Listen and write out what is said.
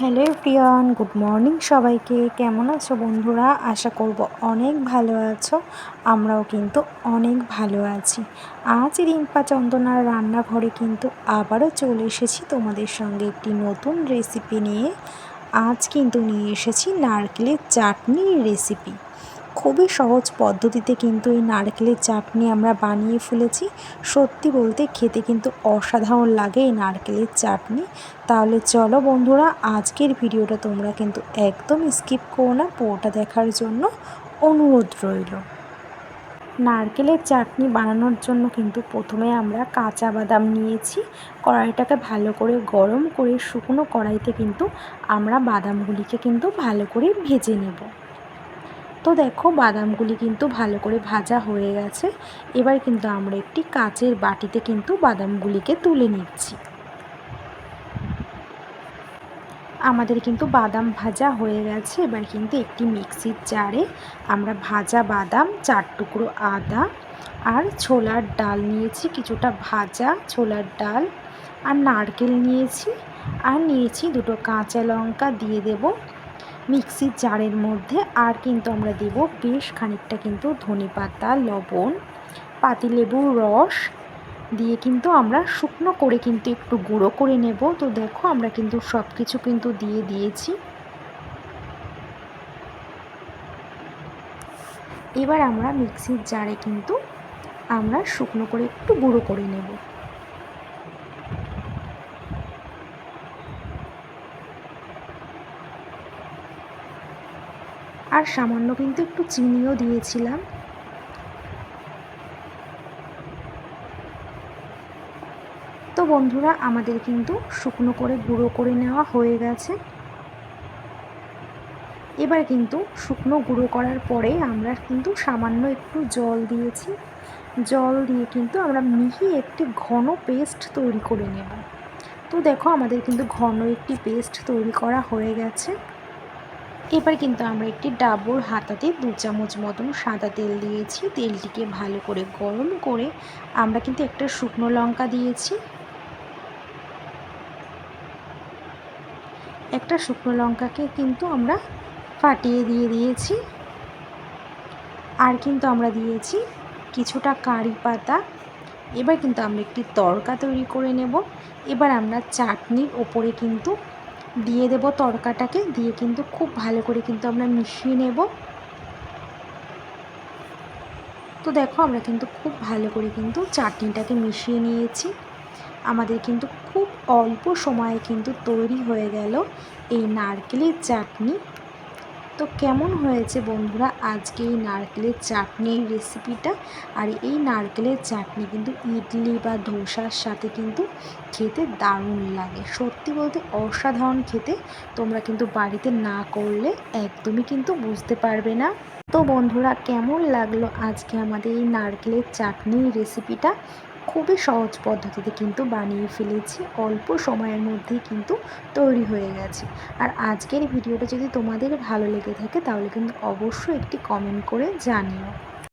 Hello Priyan, good morning সবাইকে। কেমন আছো বন্ধুরা? আশা করব অনেক ভালো আছো। আমরাও কিন্তু অনেক ভালো আছি। আজ রিম্পা চন্দনার রান্নাঘরে কিন্তু আবারও চলে এসেছি তোমাদের সঙ্গে একটি নতুন রেসিপি নিয়ে। আজ কিন্তু নিয়ে এসেছি নারকেলের চাটনির রেসিপি খুবই সহজ পদ্ধতিতে কিন্তু এই নারকেলের চাটনি আমরা বানিয়ে ফেলেছি। সত্যি বলতে খেতে কিন্তু অসাধারণ লাগে এই নারকেলের চাটনি। তাহলে চলো বন্ধুরা, আজকের ভিডিওটা তোমরা কিন্তু একদম স্কিপ করো না, পুরোটা দেখার জন্য অনুরোধ রইল। নারকেলের চাটনি বানানোর জন্য কিন্তু প্রথমে আমরা কাঁচা বাদাম নিয়েছি। কড়াইটাকে ভালো করে গরম করে শুকনো কড়াইতে কিন্তু আমরা বাদামগুলিকে কিন্তু ভালো করে ভেজে নেব। তো দেখো, বাদামগুলি কিন্তু ভালো করে ভাজা হয়ে গেছে। এবার কিন্তু আমরা একটি কাচের বাটিতে কিন্তু বাদামগুলিকে তুলে নিচ্ছি। আমাদের কিন্তু বাদাম ভাজা হয়ে গেছে। এবার কিন্তু একটি মিক্সির জারে আমরা ভাজা বাদাম, চার টুকরো আদা আর ছোলার ডাল নিয়েছি, কিছুটা ভাজা ছোলার ডাল আর নারকেল নিয়েছি। আর নিয়েছি দুটো কাঁচা লঙ্কা দিয়ে দেব। মিক্সির জারের মধ্যে আর কিন্তু আমরা দেব বেশ খানিকটা কিন্তু ধনে পাতা, লবণ পাতিলেবুর রস দিয়ে কিন্তু আমরা শুকনো করে কিন্তু একটু গুঁড়ো করে নেব। তো দেখো আমরা কিন্তু সব কিছু কিন্তু দিয়ে দিয়েছি। এবার আমরা মিক্সির জারে কিন্তু আমরা শুকনো করে একটু গুঁড়ো করে নেব। আর সামান্য কিন্তু একটু চিনিও দিয়েছিলাম। তো বন্ধুরা, আমাদের কিন্তু শুকনো করে গুঁড়ো করে নেওয়া হয়ে গেছে। এবার কিন্তু শুকনো গুঁড়ো করার পরে আমরা কিন্তু সামান্য একটু জল দিয়েছি। জল দিয়ে কিন্তু আমরা মিহি একটি ঘন পেস্ট তৈরি করে নেব। তো দেখো, আমাদের কিন্তু ঘন একটি পেস্ট তৈরি করা হয়ে গেছে। এবার কিন্তু আমরা একটি ডাবর হাতাতে দু চামচ মতন সাদা তেল দিয়েছি। তেলটিকে ভালো করে গরম করে আমরা কিন্তু একটা শুকনো লঙ্কা দিয়েছি। একটা শুকনো লঙ্কাকে কিন্তু আমরা ফাটিয়ে দিয়ে দিয়েছি। আর কিন্তু আমরা দিয়েছি কিছুটা কারি পাতা। এবার কিন্তু আমরা একটি তরকা তৈরি করে নেব। এবার আমরা চাটনির ওপরে কিন্তু দিয়ে দেব তড়কাটাকে দিয়ে কিন্তু খুব ভালো করে কিন্তু আমরা মিশিয়ে নেব। তো দেখো আমরা কিন্তু খুব ভালো করে কিন্তু চাটনিটাকে মিশিয়ে নিয়েছি। আমাদের কিন্তু খুব অল্প সময়ে কিন্তু তৈরি হয়ে গেল এই নারকেলের চাটনি। তো কেমন হয়েছে বন্ধুরা? আজকে এই নারকেলের চাটনির রেসিপিটা আর এই নারকেলের চাটনি কিন্তু ইডলি বা ধোসার সাথে কিন্তু খেতে দারুণ লাগে। সত্যি বলতে অসাধারণ খেতে। তোমরা কিন্তু বাড়িতে না করলে একদমই কিন্তু বুঝতে পারবে না। তো বন্ধুরা, কেমন লাগল আজকে আমাদের এই নারকেলের চাটনির রেসিপিটা খুবই সহজ পদ্ধতিতে কিন্তু বানিয়ে ফেলেছি। অল্প সময়ের মধ্যেই কিন্তু তৈরি হয়ে গেছে। আর আজকের ভিডিওটা যদি তোমাদের ভালো লেগে থাকে তাহলে কিন্তু অবশ্যই একটি কমেন্ট করে জানিও।